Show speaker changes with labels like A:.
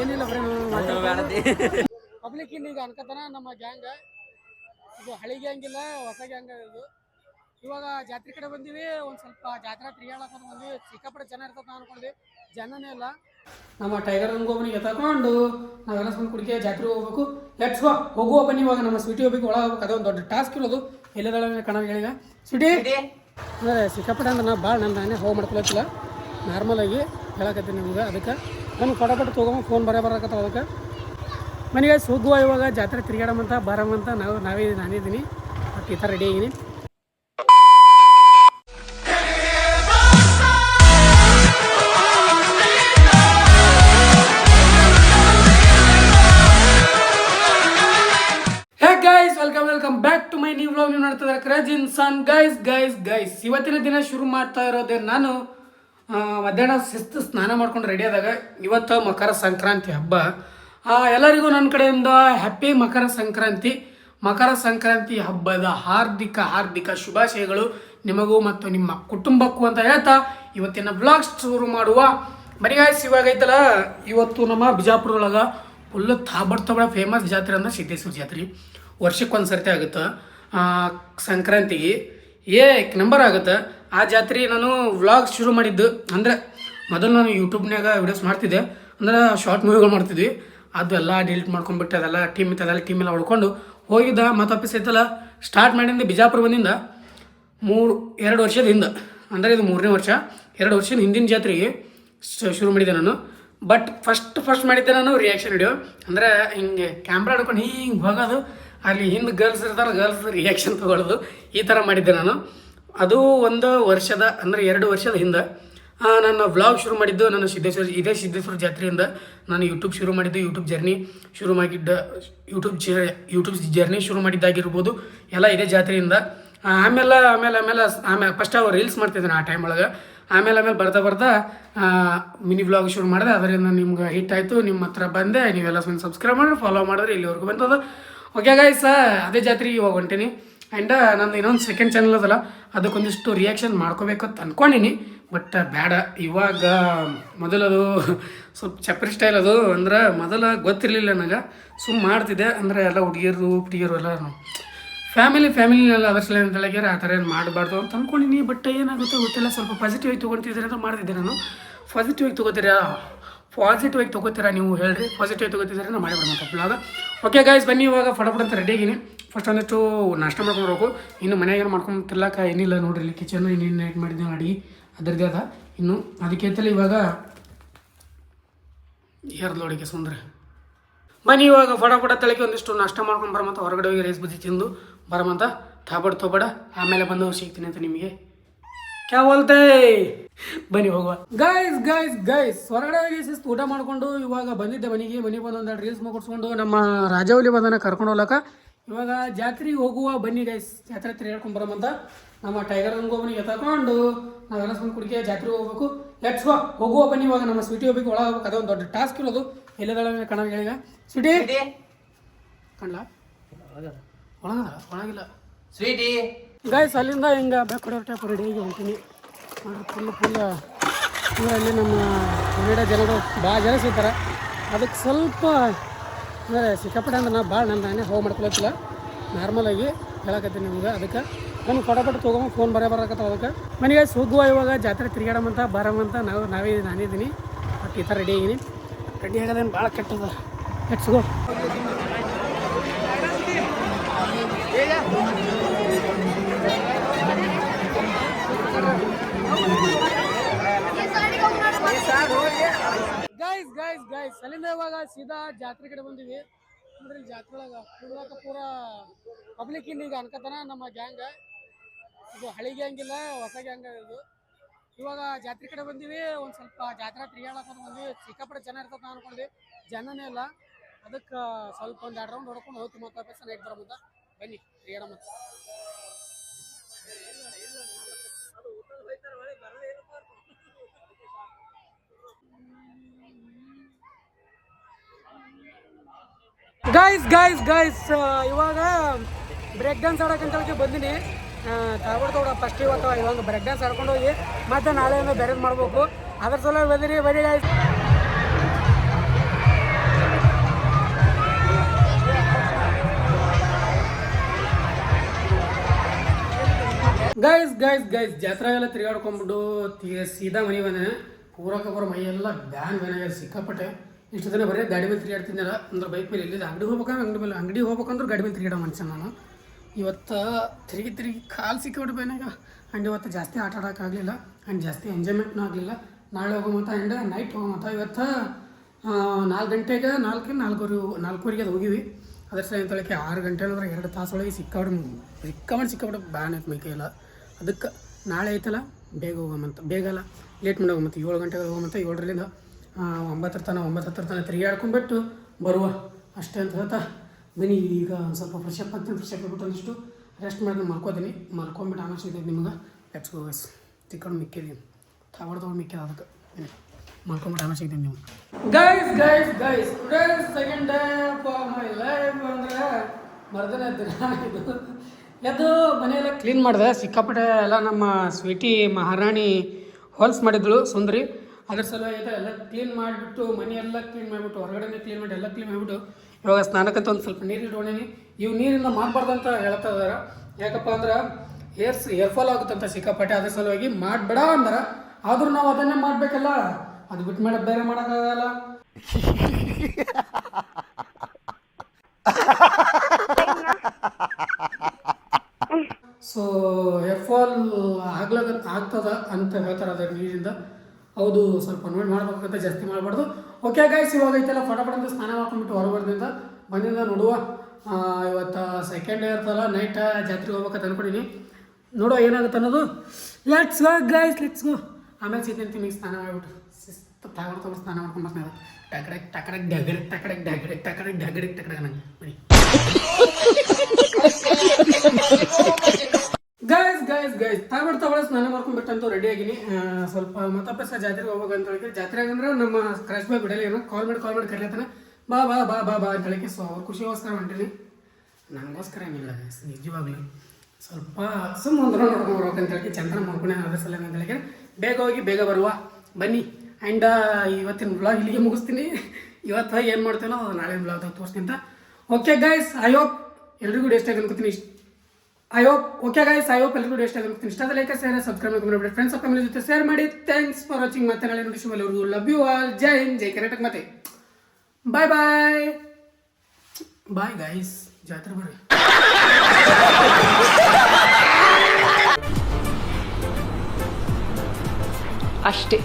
A: ಏನಿಲ್ಲ public public ಈಗ ಅನ್ಕತನ ನಮ್ಮ ಗ್ಯಾಂಗ್ ಇದು ಹಳಿ ಗ್ಯಾಂಗ್ ಇಲ್ಲ ಹೊಸ ಗ್ಯಾಂಗ್ ಇದು. ಇವಾಗ ಜಾತ್ರೆ ಕಡೆ ಬಂದೀವಿ ಒಂದ್ ಸ್ವಲ್ಪ ಜಾತ್ರಾ ತಿರುಗಾಡಕ್ ಬಂದ್ವಿ. ಸಿಕ್ಕಾಪಟ್ಟೆ ಜನ ಇರ್ತದ ಅನ್ಕೊಂಡ್ವಿ. ಜನನೇ ಇಲ್ಲ. ನಮ್ಮ ಟೈಗರ್ ರಂಗೋಬನಿಗೆ ತಕೊಂಡು ನಾವೆಲ್ಲ ಸುಮ್ಮನೆ ಕುಡಿಕೆ ಜಾತ್ರೆ ಹೋಗ್ಬೇಕು. ಲೆಟ್ಸ್ ಗೋ ಹೋಗುವ ಬನ್ನಿ ಇವಾಗ ನಮ್ಮ ಸ್ವೀಟಿ ಹೋಗ್ಬೇಕು ಒಳಗೆ ಹೋಗ್ಬೇಕು. ಅದೊಂದು ದೊಡ್ಡ ಟಾಸ್ಕ್ ಇರೋದು. ಎಲ್ಲದಳ ಕಣ ಹೇಳಿಗ? ಸ್ವೀಟಿ ಅಂದರೆ ಸಿಕ್ಕಾಪಟ್ಟೆ ಅಂದ್ರೆ ನಾ ಭಾಳ ನನ್ನ ನಾನೇ ಹೋಗಿ ಮಾಡ್ಕೊಳತ್ತಿಲ್ಲ. ನಾರ್ಮಲ್ ಆಗಿ ಹೇಳಕತ್ತೀನಿ ನಿಮ್ಗೆ ಅದಕ್ಕೆ. ನಾನು ಕಡಕಟ್ಟು ತೊಗೊಂಡು ಫೋನ್ ಬರೇ ಬರಕತ್ತಾವ ಅದಕ್ಕೆ. ನನಗೆ ಸುಗ್ಗುವ ಇವಾಗ, ಜಾತ್ರೆ ತಿರುಗಾಡಮಂತ ಬರಮಂತ ನಾವು, ನಾವೇ ನಾನಿದ್ದೀನಿ ಈ ಥರ ready guys welcome welcome back to my vlog ನೀವು ನೋಡ್ತಾ craze Insaan guys guys guys ಇವತ್ತಿನ ದಿನ ಶುರು ಮಾಡ್ತಾ ಇರೋದೇ ನಾನು. ಮಧ್ಯಾಹ್ನ ಶಿಸ್ತು ಸ್ನಾನ ಮಾಡ್ಕೊಂಡು ರೆಡಿ ಆದಾಗ ಇವತ್ತು ಮಕರ ಸಂಕ್ರಾಂತಿ ಹಬ್ಬ. ಎಲ್ಲರಿಗೂ ನನ್ನ ಕಡೆಯಿಂದ ಹ್ಯಾಪಿ ಮಕರ ಸಂಕ್ರಾಂತಿ. ಮಕರ ಸಂಕ್ರಾಂತಿ ಹಬ್ಬದ ಹಾರ್ದಿಕ ಹಾರ್ದಿಕ ಶುಭಾಶಯಗಳು ನಿಮಗೂ ಮತ್ತು ನಿಮ್ಮ ಕುಟುಂಬಕ್ಕೂ ಅಂತ ಹೇಳ್ತಾ ಇವತ್ತಿನ ಬ್ಲಾಗ್ ಶುರು ಮಾಡುವ. ಬರೀ ಗಾಯ್ಸ್ ಇವಾಗ ಐತಲ್ಲ, ಇವತ್ತು ನಮ್ಮ ಬಿಜಾಪುರದೊಳಗೆ ಫುಲ್ಲು ತಾಬಡ್ ತಬಡ ಫೇಮಸ್ ಜಾತ್ರೆ ಅಂದ್ರೆ ಸಿದ್ದೇಶ್ವರ ಜಾತ್ರೆ. ವರ್ಷಕ್ಕೆ ಒಂದು ಸರ್ತಿ ಆಗುತ್ತೆ ಸಂಕ್ರಾಂತಿಗೆ. ಏಕ್ ನಂಬರ್ ಆಗುತ್ತೆ. ಆ ಜಾತ್ರೆ ನಾನು ವ್ಲಾಗ್ ಶುರು ಮಾಡಿದ್ದು. ಅಂದರೆ, ಮೊದಲು ನಾನು ಯೂಟ್ಯೂಬ್ನಾಗ ವಿಡಿಯೋಸ್ ಮಾಡ್ತಿದ್ದೆ. ಅಂದ್ರೆ ಶಾರ್ಟ್ ಮೂವಿಗಳು ಮಾಡ್ತಿದ್ವಿ. ಅದೆಲ್ಲ ಡಿಲೀಟ್ ಮಾಡ್ಕೊಂಡ್ಬಿಟ್ಟು, ಅದೆಲ್ಲ ಟೀಮ್ ಇತ್ತು, ಅದೆಲ್ಲ ಟೀಮ್ ಎಲ್ಲ ಹೊಡ್ಕೊಂಡು ಹೋಗಿದ್ದ. ಮತ್ತು ಆಫೀಸ್ ಐತಲ್ಲ ಸ್ಟಾರ್ಟ್ ಮಾಡಿಂದ ಬಿಜಾಪುರ ಬಂದಿಂದ ಮೂರು, ಎರಡು ವರ್ಷದ ಹಿಂದೆ. ಅಂದರೆ, ಇದು ಮೂರನೇ ವರ್ಷ. ಎರಡು ವರ್ಷದ ಹಿಂದಿನ ಜಾತ್ರೆಗೆ ಶುರು ಮಾಡಿದ್ದೆ ನಾನು. ಬಟ್ ಫಸ್ಟ್ ಫಸ್ಟ್ ಮಾಡಿದ್ದೆ ನಾನು ರಿಯಾಕ್ಷನ್ ವಿಡಿಯೋ ಅಂದರೆ, ಹಿಂಗೆ ಕ್ಯಾಮ್ರಾ ಹಿಡ್ಕೊಂಡು ಹಿಂಗೆ ಹೋಗೋದು. ಅಲ್ಲಿ ಹಿಂದೆ ಗರ್ಲ್ಸ್ ಇರ್ತಾರೆ ಗರ್ಲ್ಸ್ ರಿಯಾಕ್ಷನ್ ತೊಗೊಳ್ಳೋದು ಈ ಥರ ಮಾಡಿದ್ದೆ ನಾನು. ಅದು ಒಂದು ವರ್ಷದ, ಅಂದರೆ ಎರಡು ವರ್ಷದ ಹಿಂದೆ ನನ್ನ ವ್ಲಾಗ್ ಶುರು ಮಾಡಿದ್ದು ನಾನು ಸಿದ್ದೇಶ್ವರ, ಇದೇ ಸಿದ್ದೇಶ್ವರ ಜಾತ್ರೆಯಿಂದ ನಾನು ಯೂಟ್ಯೂಬ್ ಶುರು ಮಾಡಿದ್ದು ಯೂಟ್ಯೂಬ್ ಜರ್ನಿ ಶುರು ಮಾಡಿದ್ದ ಯೂಟ್ಯೂಬ್ ಯೂಟ್ಯೂಬ್ ಜರ್ನಿ ಶುರು ಮಾಡಿದ್ದಾಗಿರ್ಬೋದು, ಎಲ್ಲ ಇದೇ ಜಾತ್ರೆಯಿಂದ. ಆಮೇಲೆ ಆಮೇಲೆ ಆಮೇಲೆ ಆಮೇಲೆ ಫಸ್ಟ್ ಅವ್ರು ರೀಲ್ಸ್ ಮಾಡ್ತಿದ್ದೀನಿ ಆ ಟೈಮ್ ಒಳಗೆ. ಆಮೇಲೆ ಆಮೇಲೆ ಬರ್ತಾ ಬರ್ತಾ ಮಿನಿ ವ್ಲಾಗ್ ಶುರು ಮಾಡಿದೆ. ಅದರಿಂದ ನಿಮ್ಗೆ ಹಿಟ್ ಆಯಿತು, ನಿಮ್ಮ ಹತ್ರ ಬಂದೆ. ನೀವೆಲ್ಲ ಸಬ್ಸ್ಕ್ರೈಬ್ ಮಾಡಿ ಫಾಲೋ ಮಾಡಿದ್ರೆ ಇಲ್ಲಿವರೆಗೂ ಬಂದದ ಓಕೆ ಸರ್ ಅದೇ ಜಾತ್ರೆಗೆ ಇವಾಗ ಹೊಂಟೀನಿ. ಆ್ಯಂಡ್ ನಂದು ಇನ್ನೊಂದು ಸೆಕೆಂಡ್ ಚಾನಲ್ ಅದಲ್ಲ. ಅದಕ್ಕೊಂದಿಷ್ಟು ರಿಯಾಕ್ಷನ್ ಮಾಡ್ಕೋಬೇಕು ಅಂತ ಅಂದ್ಕೊಂಡಿನಿ ಬಟ್ ಬೇಡ ಇವಾಗ ಮೊದಲದು ಸ್ವಲ್ಪ ಚಪ್ರಿ ಸ್ಟೈಲ್ ಅದು. ಅಂದ್ರೆ ಮೊದಲ ಗೊತ್ತಿರಲಿಲ್ಲ ನನಗೆ. ಸುಮ್ಮ ಮಾಡ್ತಿದ್ದೆ. ಅಂದರೆ ಎಲ್ಲ ಹುಡುಗಿಯರು ಹುಡುಗಿಯರು ಎಲ್ಲ ಫ್ಯಾಮಿಲಿ ಫ್ಯಾಮಿಲಿ ಎಲ್ಲ ಅಂತ ಹೇಳ್ಯಾರ ಆ ಥರ ಏನು ಮಾಡಬಾರ್ದು ಅಂತ ಅಂದ್ಕೊಂಡಿನಿ ಬಟ್ ಏನಾಗುತ್ತೆ ಗೊತ್ತಿಲ್ಲ. ಸ್ವಲ್ಪ ಪಾಸಿಟಿವ್ ಆಗಿ ತೊಗೊತಿದ್ದೀರ ಅಂತ ಮಾಡ್ತಿದ್ದೆ ನಾನು. ಪಾಸಿಟಿವ್ ಆಗಿ ತೊಗೋತೀರಾ? ಪಾಸಿಟಿವ್ ಆಗಿ ತೊಗೋತೀರಾ ನೀವು ಹೇಳ್ರಿ. ಪಾಸಿಟಿವ್ ಆಗಿ ತೊಗೋತಿದ್ದೀರಾ ನಾನು ಮಾಡಿಬಿಡೋಣ ಬ್ಲಾಗ ಓಕೆ ಗಾಯ್ಸ್ ಬನ್ನಿ ಇವಾಗ ಫಟಾಫಟ್ ಅಂತ ಆಗಿನಿ. ಫಸ್ಟ್ ಒಂದಷ್ಟು ನಾಷ್ಟ ಮಾಡ್ಕೊಂಡು ಇನ್ನು ಮನೆಯಾಗ ಏನು ಮಾಡ್ಕೊಂಡು ತಿರ್ಲಾಕ ಏನಿಲ್ಲ ನೋಡ್ರಿ ಇಲ್ಲಿ ಕಿಚನ್ ಇನ್ನೇನು ನೈಟ್ ಮಾಡಿದ್ದೆ ಅಡಿಗೆ. ಅದರದ್ದೇ ಅದ. ಇನ್ನು ಅದಕ್ಕೆ ಇವಾಗ ಏರ್ದೊಳಗೆ ಸುಂದ್ರೆ ಬನ್ನಿ ಇವಾಗ ಫಟಾಫಟ ತಲೆಗೆ ಒಂದಿಷ್ಟು ನಾಷ್ಟ ಮಾಡ್ಕೊಂಡು ಬರಮಂತ ಹೊರಗಡೆ ಹೋಗಿ ರೈಸ್ ಬಜ್ಜಿ ತಿಂದು ಬರಮಂತ. ತಾಬಡ್ ತೊಬಡ. ಆಮೇಲೆ ಬಂದು ಸಿಗ್ತೀನಿ ಅಂತ ನಿಮಗೆ. ಕ್ಯಾ ಬೋಲ್ತೆ ಬನ್ನಿ ಹೋಗುವ. ಗೈಸ್ ಗೈಸ್ ಗೈಸ್ ಹೊರಗಡೆ ಹೋಗಿ ಶಿಸ್ತು ಊಟ ಮಾಡ್ಕೊಂಡು ಇವಾಗ ಬಂದಿದ್ದೆ ಮನೆಗೆ. ಮನೆಗೆ ಬಂದು ಒಂದೆರಡು ರೀಲ್ಸ್ ಮುಗಿಸ್ಕೊಂಡು ನಮ್ಮ ರಾಜವಲಿ ಬಂದನ ಕರ್ಕೊಂಡು ಹೋಗ್ಲಕ್ಕ. ಇವಾಗ ಜಾತ್ರೆಗೆ ಹೋಗುವ. ಬನ್ನಿ ಗೈಸ್ ಜಾತ್ರೆ ಹತ್ರ ಹೇಳ್ಕೊಂಡು ಬರೋಮಂತ ನಮ್ಮ ಟೈಗರ್ ರಂಗೋಬನಿಗೆ ತಗೊಂಡು ನಾವೆಲ್ಲ ಸುಮ್ಮನೆ ಕುಡಿಕೆ ಜಾತ್ರೆಗೆ ಹೋಗ್ಬೇಕು. ಲೆಟ್ಸ್ ವಾ ಹೋಗುವ ಬನ್ನಿ ಇವಾಗ ನಮ್ಮ ಸ್ವೀಟಿ ಹೋಗಿ ಒಳಗೆ ಹೋಗ್ಬೇಕು ಅದೊಂದು ದೊಡ್ಡ ಟಾಸ್ಕ್ ಇರೋದು. ಎಲ್ಲದಳ ಕಣ ಹೇಳಿಗ. ಸ್ವೀಟಿ ಕಣ್ಲ? ಒಳಗದ? ಒಳಗಿಲ್ಲ.
B: ಸ್ವೀಟಿ
A: ಗಾಯ್ಸ್ ಅಲ್ಲಿಂದ ಹಿಂಗೆ ಬೇಕು ಟೈಪ್ ರೆಡಿಯಾಗಿ ಹೊಂಟೀನಿ. ಫುಲ್ ಫುಲ್ ಅಂದರೆ ಅಲ್ಲಿ ನಮ್ಮ ಕನ್ನಡ ಜನರು ಭಾಳ ಜನ ಸಿಗ್ತಾರೆ. ಅದಕ್ಕೆ ಸ್ವಲ್ಪ ಅಂದರೆ ಸಿಕ್ಕಾಪಟ್ಟೆ ಅಂದ್ರೆ ನಾ ಭಾಳ ನನ್ನ ನಾನೇ ಹೋಗಿ ಮಾಡ್ಕೊಳತ್ತಿಲ್ಲ. ನಾರ್ಮಲಾಗಿ ಹೇಳಕತ್ತೀನಿ ನಿಮ್ಗೆ ಅದಕ್ಕೆ. ನಮ್ಗೆ ಫಟಾಫಟ್ ತೊಗೊಂಡು ಫೋನ್ ಬರೇ ಬರಕತ್ತ ಅದಕ್ಕೆ. ಮನೆಗೆ ಸುಗ್ಗುವ ಇವಾಗ, ಜಾತ್ರೆ ತಿರುಗಾಡಮಂತ ಬರಮಂತ, ನಾವು, ನಾವೇ ನಾನಿದ್ದೀನಿ ಬಟ್ ಈ ಥರ ರೆಡಿ ಆಗಿನಿ ರೆಡಿ ಆಗೋದೇನು ಭಾಳ ಕೆಟ್ಟದ. ಲೆಟ್ಸ್ ಗೈಸ್ ಗೈಸ್ ಅಲ್ಲಿಂದ ಇವಾಗ ಸೀದಾ ಜಾತ್ರೆ ಕಡೆ ಬಂದಿವಿ. ಇಲ್ಲಿ ಜಾತ್ರೆ ಒಳಗ ಪೂರ ಪಬ್ಲಿಕ್ ಇಲ್ಲಿ ಈಗ ಅನ್ಕತನ ನಮ್ಮ ಗ್ಯಾಂಗ್ ಇದು ಹಳಿ ಗ್ಯಾಂಗ್ ಇಲ್ಲ, ಹೊಸ ಗ್ಯಾಂಗ್ ಇದು. ಇವಾಗ ಜಾತ್ರೆ ಕಡೆ ಬಂದಿವಿ, ಒಂದ್ ಸ್ವಲ್ಪ ಜಾತ್ರೆ ತಿರ್ಗಾಡಕ್ ಬಂದ್ವಿ. ಸಿಕ್ಕಾಪಟ್ಟೆ ಜನ ಇರ್ತದ ಅನ್ಕೊಂಡ್ವಿ. ಜನನೇ ಇಲ್ಲ. ಅದಕ್ಕೆ ಸ್ವಲ್ಪ ಒಂದ್ ಎರಡು ರೌಂಡ್ ಹೊಡ್ಕೊಂಡು ಹೋಗ್ತೀವಿ ಮತ್ತೆ ವಾಪಸ್ ನೈಟ್ ಬನ್ನಿ ತಿರ್ಗಾಡ ಗಾಯ್ಸ್ ಗಾಯ್ಸ್ ಗಾಯ್ಸ್ ಇವಾಗ ಬ್ರೇಕ್ ಡ್ಯಾನ್ಸ್ ಆಡೋಕೆ ಅಂತ ಹೇಳಿ ಬಂದೀನಿ. ಕಾಗೋಡ್ತೋಡ ಫಸ್ಟ್ ಇವತ್ತು ಇವಾಗ ಬ್ರೇಕ್ ಡ್ಯಾನ್ಸ್ ಆಡ್ಕೊಂಡು ಹೋಗಿ, ಮತ್ತೆ ನಾಳೆ ಏನೋ ಬೇರೆ ಮಾಡಬೇಕು. ಅದ್ರ ಸಲ ಬಂದಿರಿ ಬರೀ ಗಾಯ್ಸ್ ಗೈಸ್ ಗೈಸ್ ಗೈಸ್ ಜಾತ್ರೆಗೆಲ್ಲ ತಿರುಗಾಡ್ಕೊಂಬಿಟ್ಟು ತೀರ ಸೀದಾ ಮನೆ ಬಂದೆ. ಪೂರಕ ಮೈ ಮೈಯೆಲ್ಲ ಬ್ಯಾನ್ ಬ್ಯಾನ್ ಸಿಕ್ಕಾಪಟ್ಟೆ. ಇಷ್ಟು ದಿನ ಬರೀ ಗಾಡಿ ಮೇಲೆ ತಿರುಗಾಡ್ತಿದ್ದೆಲ್ಲ ಅಂದ್ರೆ ಬೈಕ್ ಮೇಲೆ ಎಲ್ಲಿದೆ? ಅಂಗಡಿ ಹೋಗ್ಬೇಕಂದ್ರೆ ಅಂಗಡಿ ಮೇಲೆ? ಅಂಗಡಿ ಹೋಗ್ಬೇಕಂದ್ರೆ ಗಾಡಿ ಮೇಲೆ ತಿರುಗಾಡೋ ಮನುಷ್ಯ ನಾನು. ಇವತ್ತು ತಿರುಗಿ ತಿರುಗಿ ಕಾಲು ಸಿಕ್ಕಿಬಿಟ್ಟು ಬೇನಾಗ ಆ್ಯಂಡ್ ಇವತ್ತು ಜಾಸ್ತಿ ಆಟ ಆಡೋಕ್ಕಾಗಲಿಲ್ಲ ಆ್ಯಂಡ್ ಜಾಸ್ತಿ ಎಂಜಾಯ್ಮೆಂಟ್ನೂ ಆಗಲಿಲ್ಲ. ನಾಳೆ ಹೋಗೋ ಮತ್ತು ಆ್ಯಂಡ್ ನೈಟ್ ಹೋಗೋ ಮತ್ತು ಇವತ್ತು ನಾಲ್ಕು ಗಂಟೆಗೆ ನಾಲ್ಕು ನಾಲ್ಕೂವರೆ, ನಾಲ್ಕೂವರೆಗೆ ಅದು ಹೋಗಿವಿ. ಅದ್ರ ಸಲ ಅಂತೇಳಕ್ಕೆ ಆರು ಗಂಟೆ ಅಂದ್ರೆ ಎರಡು ತಾಸೊಳಗೆ ಸಿಕ್ಕಾಬಿಟ್ಟು ಸಿಕ್ಕಾಬಿಟ್ಟು ಸಿಕ್ಕಾಬಿಟ್ಟು ಬ್ಯಾನ್ ಐತೆ ಮೈ ಕೈಯೆಲ್ಲ ಅದಕ್ಕೆ ನಾಳೆ ಐತಲ್ಲ, ಬೇಗ ಹೋಗೋಮಂತ ಬೇಗ ಅಲ್ಲ, ಲೇಟ್ ಮಾಡಿ ಹೋಗೋಮಂತ ಏಳು ಗಂಟೆಗೆ ಹೋಗೋಮಂತ ಏಳರಿಂದ ಒಂಬತ್ತರ ತನಕ ಒಂಬತ್ತರ ತನಕ ತಿರುಗಾಡ್ಕೊಂಡ್ಬಿಟ್ಟು ಬರುವ. ಅಷ್ಟೇ ಅಂತ ಹೇಳ್ತಾ, ಬನ್ನಿ, ಈಗ ಒಂದು ಸ್ವಲ್ಪ ಫ್ರೆಶ್ ಅಪ್ ಆಗ್ತೀನಿ ಫ್ರೆಶ್ ಅಪ್ ಒಂದಿಷ್ಟು ರೆಸ್ಟ್ ಮಾಡಿದ್ರೆ ಮಲ್ಕೋತೀನಿ. ಮಲ್ಕೊಂಬಿಟ್ಟು ಆಮೇಲೆ ಸಿಗ್ತೈತೆ ನಿಮ್ಗೆ. ಗೋ ಗೈಸ್ ತಿಕ್ಕೊಂಡು ಮಿಕ್ಕಿದೀನಿ ತಗೊಂಡು ಮಿಕ್ಕಿದ ಅದಕ್ಕೆ. ಮಲ್ಕೊಂಬಿಟ್ಟು ಆಮೇಲೆ ಸಿಗ್ತೀನಿ ನೀವು guys guys guys today second day for my life ಅಂದರೆ ಮರ್ದನೆ ದಿನ ಎದ್ದು ಮನೆಯೆಲ್ಲ ಕ್ಲೀನ್ ಮಾಡಿದೆ. ಸಿಕ್ಕಾಪಟ್ಟೆ ಎಲ್ಲ ನಮ್ಮ ಸ್ವೀಟಿ ಮಹಾರಾಣಿ ಹೋಲ್ಸ್ ಮಾಡಿದ್ಳು ಸುಂದರಿ. ಅದ್ರ ಸಲುವಾಗಿ ಎಲ್ಲ ಕ್ಲೀನ್ ಮಾಡಿಬಿಟ್ಟು ಮನೆಯೆಲ್ಲ ಕ್ಲೀನ್ ಮಾಡಿಬಿಟ್ಟು ಹೊರಗಡೆ ಕ್ಲೀನ್ ಮಾಡಿ, ಎಲ್ಲ ಕ್ಲೀನ್ ಮಾಡಿಬಿಟ್ಟು, ಇವಾಗ ಸ್ನಾನಕ್ಕಂತ ಒಂದು ಸ್ವಲ್ಪ ನೀರು ಇಟ್ಕೊಂಡೀನಿ ಇವು ನೀರಿಂದ ಮಾಡಬಾರ್ದು ಅಂತ ಹೇಳ್ತಾ ಇದಾರೆ. ಯಾಕಪ್ಪ ಅಂದ್ರೆ ಏರ್ಸ್ ಹೇರ್ ಫಾಲ್ ಆಗುತ್ತಂತ ಸಿಕ್ಕಾಪಟ್ಟೆ, ಅದ್ರ ಸಲುವಾಗಿ ಮಾಡಬೇಡ ಅಂದ್ರೆ, ಆದರೂ ನಾವು ಅದನ್ನೇ ಮಾಡಬೇಕಲ್ಲ. ಅದು ಬಿಟ್ಟು ಮೇಡ, ಬೇರೆ ಮಾಡೋಕ್ಕಾಗಲ್ಲ. ಸೊ ಹೇರ್ ಫಾಲ್ ಆಗ್ಲಾಗ, ಆಗ್ತದ ಅಂತ ಹೇಳ್ತಾರೆ ಅದ್ರ ನೀರಿಂದ. ಹೌದು, ಸ್ವಲ್ಪ ನೋಡಿ ಮಾಡ್ಬೇಕಂತ ಜಾಸ್ತಿ ಮಾಡಬಾರ್ದು. ಓಕೆ ಗೈಸ್ ಇವಾಗ ಐತೆಲ್ಲ ಅಂತ ಸ್ನಾನ ಮಾಡ್ಕೊಂಡ್ಬಿಟ್ಟು ಹೊರಬರ್ದಿಂದ ಬಂದಿಂದ ನೋಡುವ. ಇವತ್ತು ಸೆಕೆಂಡ್ ಡೇ ಇರ್ತಲ್ಲ ನೈಟ್ ಜಾತ್ರೆಗೆ ಹೋಗ್ಬೇಕಂತ ಅಂದ್ಕೊಂಡಿನಿ ನೋಡುವ ಏನಾಗುತ್ತೆ ಅನ್ನೋದು. Let's go guys let's go ಆಮೇಲೆ ಸಿಗ್ತೀನಿ ನಿಮಗೆ ಸ್ನಾನ ಮಾಡಿಬಿಟ್ಟು. ಶಿಸ್ತು ತಗೊಂಡು ತಗೊಂಡು ಸ್ನಾನ ಮಾಡ್ಕೊಂಡು ಬರ್ತೀನಿ ಟಕಡಕ್ ಟಕಡಕ್, ಡಗಡಕ್ ಟಕಡಕ್ ಡಗಡಕ್ ಟಕಡಕ್ ಡಗಡಕ್, ಟಕಡಕ್ ನಂಗೆ ಬನ್ನಿ. ಗೈಸ್ ಗೈಸ್ ಗೈಸ್ ತಗೊಳಸ್ ನಾನು ಮಾಡ್ಕೊಂಡ್ಬಿಟ್ಟಂತೂ ರೆಡಿ ಆಗಿನಿ. ಸ್ವಲ್ಪ ಮತ್ತಪ್ಪ ಜಾತ್ರೆಗೆ ಹೋಗ್ಬೇಕು ಅಂತ ಹೇಳಿದ್ರೆ. ಜಾತ್ರೆ ಅಂದ್ರೆ ನಮ್ಮ ಕ್ರಶ್ ಬಾಯ್ ಬಿಡಲಿ ಏನೋ ಕಾಲ್ ಮಾಡಿ ಕಾಲ್ ಮಾಡಿ ಕರೀತಾನೆ ಬಾ ಬಾ ಬಾ ಬಾ ಬಾ ಅಂತ ಹೇಳಿ ಸೊ ಅವ್ರ ಖುಷಿಗೋಸ್ಕರ ಹೊಂಟೀನಿ. ನನಗೋಸ್ಕರ ಏನಿಲ್ಲ ಗೈಸ್ ನಿಜವಾಗ್ಲೂ. ಸ್ವಲ್ಪ ಸುಮ್ಮನೆ ಒಂದ್ರ ನೋಡ್ಕೊಂಡು ಬರ್ಬೇಕು ಅಂತ ಹೇಳಿ ಚಂದ್ರ ಮಾಡ್ಕೊಂಡೆ ಅದ್ರ ಸಲ ಅಂತ ಹೇಳಿ ಬೇಗ ಹೋಗಿ ಬೇಗ ಬರುವ. ಬನ್ನಿ. ಆ್ಯಂಡ್ ಇವತ್ತಿನ ಬ್ಲಾಗ್ ಇಲ್ಲಿಗೆ ಮುಗಿಸ್ತೀನಿ. ಇವತ್ತು ಏನು ಮಾಡ್ತೀನೋ ನಾಳೆ ಬ್ಲಾಗ್ ತೋರಿಸ್ತೀನಿ ಅಂತ. ಓಕೆ ಗೈಸ್ ಐ ಹೋಪ್ ಎಲ್ರಿಗೂ ಆಗಿ ಅನ್ಕೋತೀನಿ. ಇಷ್ಟ I hope okay guys I hope ಎಲ್ಲರಿಗೂ ಇಷ್ಟ ಆಗುತ್ತೆ ಇಷ್ಟ ಲೈಕ್ ಸೇರ್ ಸಬ್ಸ್ಕ್ರೈಬ್ ಮಾಡ್ಕೊಂಡು ಫ್ರೆಂಡ್ಸ್ ಫ್ಯಾಮಿಲಿ ಜೊತೆ ಶೇರ್ ಮಾಡಿ. ಥ್ಯಾಂಕ್ಸ್ ಫಾರ್ ವಾಚಿಂಗ್ ಮತ್ತೆ ನಾಳೆ ನೋಡಿ ಶಿವಲ್ವರೆಗೂ ಲವ್ ಯು ಆಲ್ ಜೈ ಹಿಂದ್ ಜೈ ಕರ್ನಾಟಕ ಮತ್ತೆ. ಬಾಯ್ ಬಾಯ್ ಬಾಯ್ ಗೈಸ್ ಜಾತ್ರೆ ಬರ್ರಿ.
B: ಅಷ್ಟೇ.